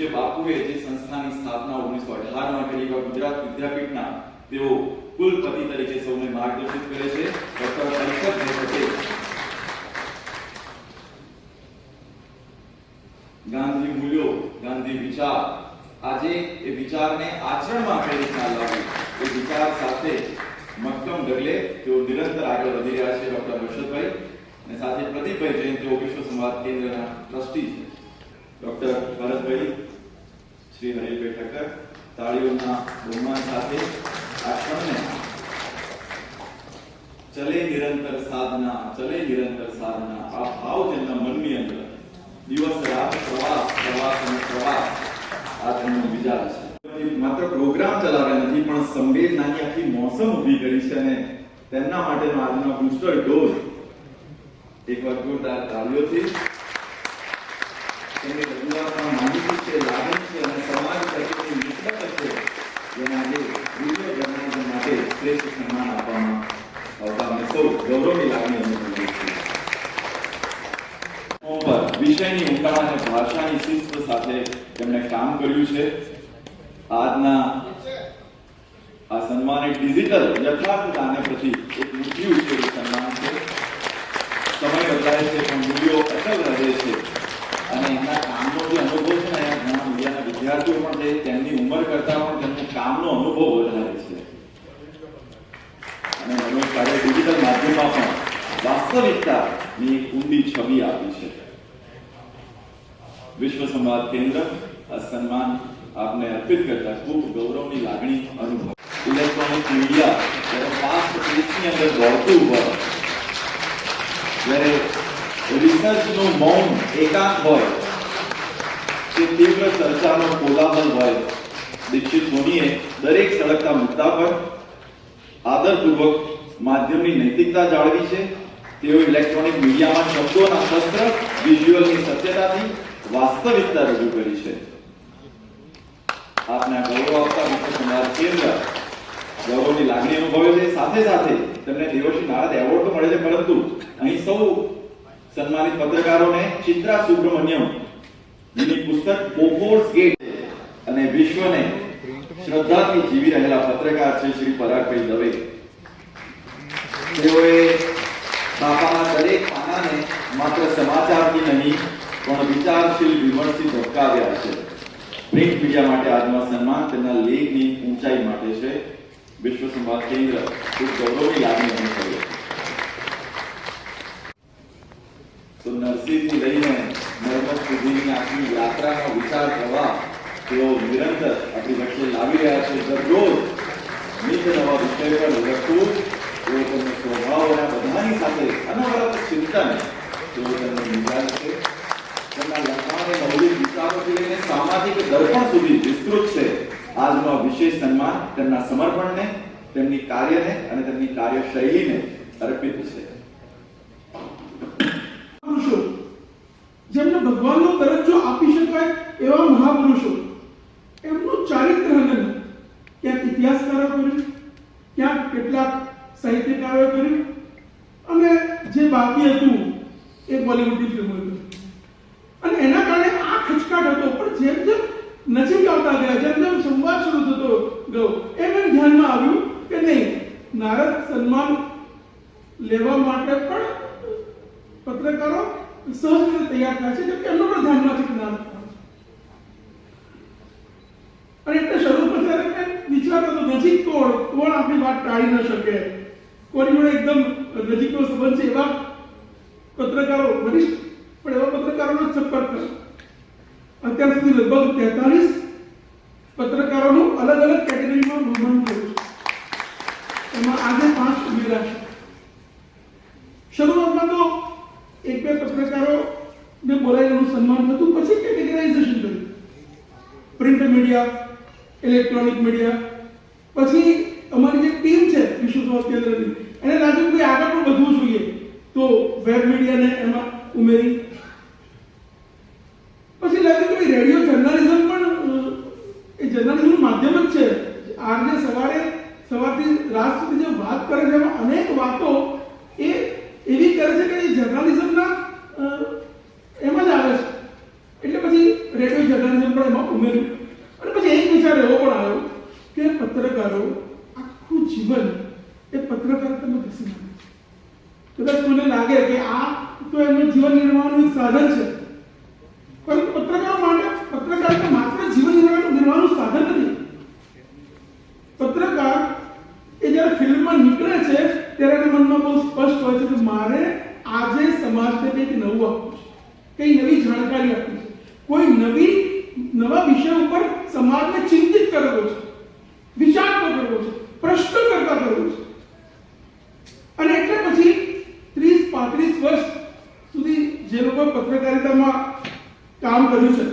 પૂજ્ય બાપુએ જે સંસ્થાની સ્થાપના ઓગણીસો અઢારમાં કરી ગુજરાત વિદ્યાપીઠના, તેઓ કુલપતિ તરીકે સૌને માર્ગદર્શિત કરે છે. ગાંધી મૂલ્યો, ગાંધી વિચાર. આજે એ વિચારને આચરણમાં કઈ રીતના લાવવું એ વિચાર સાથે મક્કમ ડગલે તેઓ નિરંતર આગળ વધી રહ્યા છે, ડોક્ટર હર્ષદભાઈ. અને સાથે પ્રદીપભાઈ જૈન તેઓ વિશ્વ સંવાદ કેન્દ્રના ટ્રસ્ટી છે. ડોક્ટર ભરતભાઈ શ્રી હરિભાઈ ઠક્કર તાળીઓના બહુમાન સાથે આશ્રમને ચલે નિરંતર સાધના, ચલે નિરંતર સાધના. આ ભાવ તેમના મનની અંદર. દિવસ, રાત, પ્રવાસ પ્રવાસ અને પ્રવાસ. આ તેમનો વિચાર છે. માત્ર પ્રોગ્રામ ચલાવ્યા નથી, પણ સંવેદનાની આખી મોસમ ઊભી કરી છે અને તેમના માટેનો આજનો બુસ્ટર ડોઝ. એકવાર જોરદાર તાળીઓથી. તેમની રજૂઆતમાં માહિતી છે, લાગણી છે અને વિષયની ઊંડાણ અને ભાષાની શિસ્ત સાથે તેમણે કામ કર્યું છે. આજના આ સન્માન એક ડિજિટલ યથાર્થતાને પ્રતિ એક મૂકી ઉછેરું સન્માન છે. સમય બદલાય છે, પણ મૂલ્યો અચલ રહે છે. અને એમના કામનો જે અનુભવ છે ને અહીંયા ઘણા મીડિયાના વિદ્યાર્થીઓ પણ છે, તેમની ઉંમર કરતાં પણ તેમનો કામનો અનુભવ વધારે છે. અને કાર્ય ડિજિટલ માધ્યમમાં પણ વાસ્તવિકતાની એક ઊંડી છબી આપી છે. વિશ્વ સંવાદ કેન્દ્ર, આ સન્માન આપને અર્પિત કરતા ખૂબ ગૌરવની લાગણી અનુભવ. ઇલેક્ટ્રોનિક મીડિયા જ્યારે ફાસ્ટ પેસની અંદર દોડતું હોય, જ્યારે રિસર્ચનું મૌન એકાંત હોય કે તીવ્ર ચર્ચાનો કોલાહલ હોય, દીક્ષિત મુનિએ દરેક સળગતા મુદ્દા પર આદરપૂર્વક માધ્યમની નૈતિકતા જાળવી છે. તેઓ ઇલેક્ટ્રોનિક મીડિયામાં શબ્દોના શસ્ત્ર, વિઝ્યુઅલની સત્યતાથી વાસ્તવિકતા રજૂ કરી છે. આપને ગૌરવ આપતા વિશ્વ સમાજ કેન્દ્ર ગૌરવની લાગણી અનુભવે છે. સાથે સાથે તેમને દેવશ્રી નારદ એવોર્ડ મળે છે, પરંતુ અહીં સૌ સન્માનિત પત્રકારોને ચિત્રા સુબ્રમણ્યમ જેની પુસ્તક બોફોર્સ ગેટ અને વિશ્વને શ્રદ્ધાથી જીવી રહેલા પત્રકાર છે શ્રી પરાગભાઈ દવે. તેઓએ બાપાના દરેક પાનાને માત્ર સમાચારથી નહીં, પણ વિચારશીલ વિમર્શથી ધબકાવ્યા છે. પ્રિન્ટ મીડિયા માટે આજનું આ સન્માન તેમના લેખની ઊંચાઈ માટે છે. વિશ્વ સંવાદ કેન્દ્ર ખૂબ ગૌરવની લાગણી અનુભવે તો નરસિંહથી લઈને નર્મદ સુધીની આખી યાત્રાનો વિચાર પ્રવાહ તેઓ નિરંતર આપણી વચ્ચે લાવી રહ્યા છે દરરોજ પર લખવું તેઓ તેમનો સ્વભાવ અને બધાની સાથે અનવરત ચિંતન તેઓ તેમને વિશેષ સન્માન તેમના સમર્પણને તેમની કાર્યને અને તેમની કાર્યશૈલીને અર્પિત છે જેમને ભગવાનનો દરજ્જો આપી શકાય એવા મહાપુરુષો એમનું ચારિત્ર હનન ક્યાંક ઇતિહાસકારો કર્યું ક્યાંક કેટલાક સાહિત્યકારોએ કર્યું અને જે બાકી હતું એ બોલિવૂડની ફિલ્મો અને એના કારણે આ ખચકાટ હતો. પણ જેમ જેમ નજીક આવતા ગયા, જેમ જેમ સંવાદ શરૂ થતો ગયો, એમ એમ ધ્યાનમાં આવ્યું કે નહીં, નારદ સન્માન લેવા માટે પણ પત્રકારો સહજ રીતે તૈયાર થાય છે. જેમ કે એમનું પણ ધ્યાનમાં છે કે નારદ અને એટલે શરૂ પર ત્યારે વિચાર હતો નજીક કોણ? કોણ આપણી વાત ટાળી ન શકે? કોની જોડે એકદમ નજીકનો સંબંધ છે એવા પત્રકારો વરિષ્ઠ પણ એવા પત્રકારોનો સંપર્ક કર્યો અત્યાર સુધી લગભગ તેતાલીસ પત્રકારોનું અલગ અલગ કેટેગરીમાં નોંધણી થયું છે. એમાં આજે પાંચ ઉમેરા છે. શરૂઆતમાં તો એક બે પત્રકારો ને બોલાવીને સન્માન થતું, પછી કેટેગરાઇઝેશન કર્યું પ્રિન્ટ મીડિયા, ઇલેક્ટ્રોનિક મીડિયા, પછી અમારી જે ટીમ છે વિશ્વ સ્વાસ્થ્ય કેન્દ્રની, એને કે આગળ પણ વધવું જોઈએ. તો વેબ મીડિયાને એમાં ઉમેરી. પછી લાગે કે રેડિયો જર્નાલિઝમ પણ એ જર્નાલિઝમનું માધ્યમ જ છે. આજે સવારે, સવારથી રાત સુધી જે વાત કરે છે, એમાં અનેક વાતો એ એવી કરે છે કે એ જર્નાલિઝમના એમાં જ આવે છે. એટલે પછી રેડિયો જર્નાલિઝમ પણ એમાં ઉમેર્યું. અને પછી એક વિચાર એવો પણ આવ્યો કે પત્રકારો આખું જીવન એ પત્રકારિતામાં ઘસી નાખે કદાચ કોઈને લાગે કે આ તો એમનું જીવન નિર્વાહનું એક સાધન છે. પરંતુ પત્રકાર માટે પત્રકારિતા માત્ર જીવન નિર્વાહનું સાધન નથી. પત્રકાર એ જ્યારે ફિલ્મમાં નીકળે છે, ત્યારે એના મનમાં બહુ સ્પષ્ટ હોય છે કે મારે આજે સમાજને કંઈક નવું આપવું છે. કંઈ નવી જાણકારી આપવી છે. કોઈ નવી, નવા વિષય ઉપર સમાજને ચિંતિત કરવો છે. વિચારતો કરવો છે. પ્રશ્ન કરતા કરવો છે. અને પાંત્રીસ વર્ષ સુધી જે લોકો પત્રકારિતામાં કામ કર્યું છે.